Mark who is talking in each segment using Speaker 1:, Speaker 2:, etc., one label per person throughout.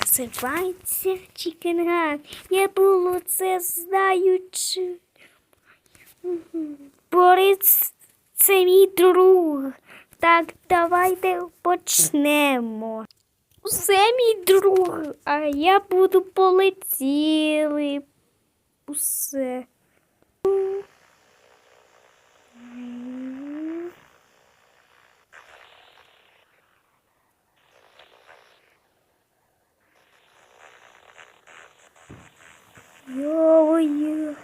Speaker 1: Називається Чікенган. Я було це знаючи. Борис це мій друг. Так, давайте почнемо. Усе мій друг, а я буду полетіли. Усе. Йо-йо,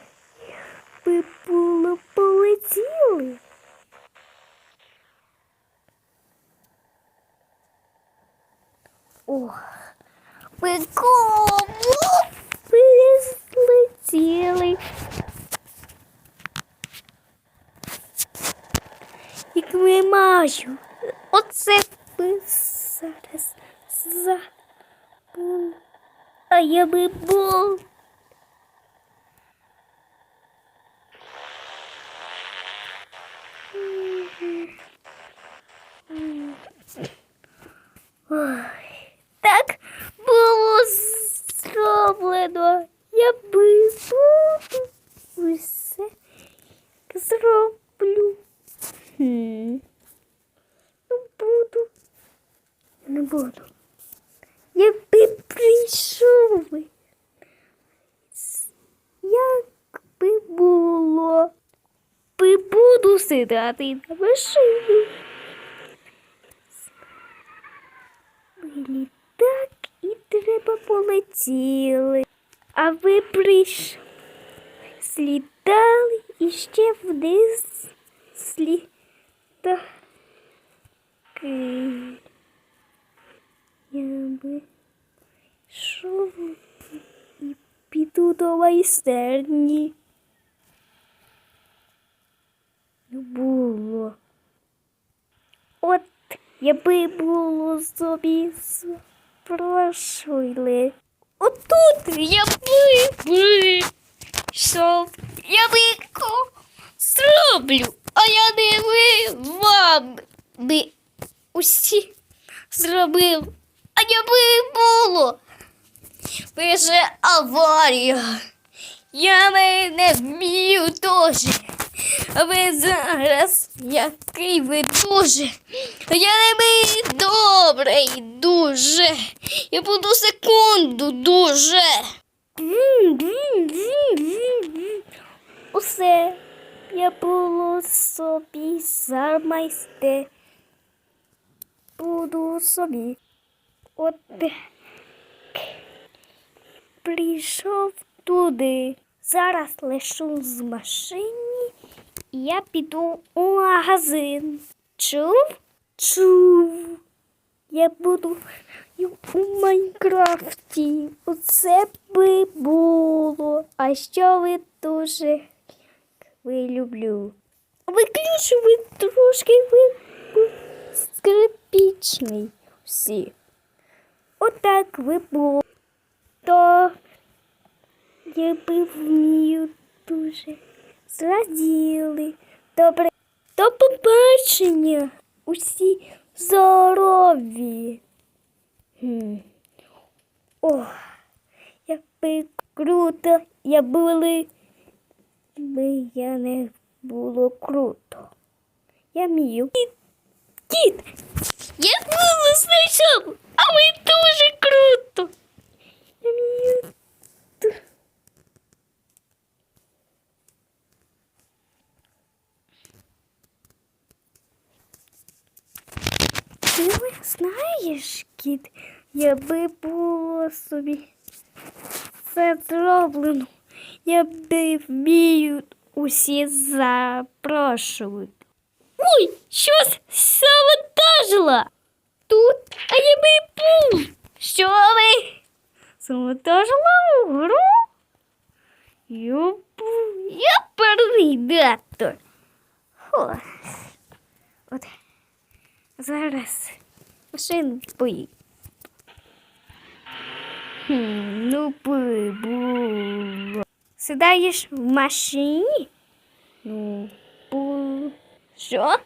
Speaker 1: ви полетіли. Ох, ви кому злетіли? Як ми маю. Оце ви зараз за. А я би був. Ой, так було зроблено. Я би буду усе зроблю. Хм. Ну, буду. Не буду. Я би прийшов. Як би було. Би буду сідати на машину. Вилі так і треба полетіли. А ви прийшли, слітали і ще вниз слітали. Я би йшов і піду до майстерні. Не було. От якби було собі спрошили. Отут я би вийшов, я би ко зроблю, а я не ви вам би усі зробив. А я би було. Ви же аварія. Я не вмію теж. Ви зараз який ви дуже. Я не добрий дуже. Я буду секунду дуже. Усе я було собі замайсте. Буду собі. От прийшов туди. Зараз лишу з машині і я піду у магазин. Чув? Чув. Я буду у Майнкрафті. Оце би було. А що ви дуже ви люблю? Ви трошки ви скрипічний всі. Отак ви було. То я би вмію дуже зраділи. Добре, до побачення. Усі здорові. Хм. Ох, якби круто, я були, би я не було круто. Я вмію. Кіт, кіт, я було знайшов, а ви дуже круто. Я вмію. Ти знаєш, кіт, якби було собі це зроблено, я би вмію усі запрошувати. Ой, щось саботажила. Тут, а я би був. Що ви? Саботажила у гру? Я, бу- я передатор. О, От. Зараз машину. Хм, ну було. Сідаєш в машині? Ну, було. Що?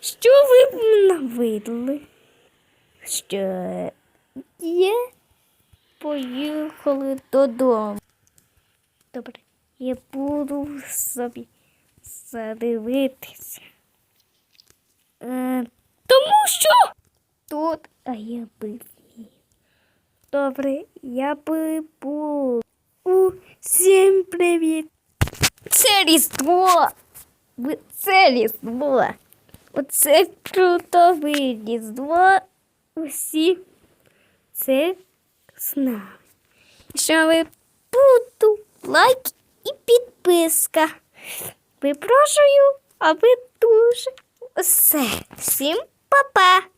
Speaker 1: Що ви мене видали? Що? є. Поїхали додому. Добре, я буду собі задивитися. Що тут, а я би. Добре, я би був. Усім привіт! Це Різдво! Це Різдво! Оце чудове Різдво! Усі це з. Що ви буду лайк і підписка. Випрошую, а ви дуже все. Всім papá.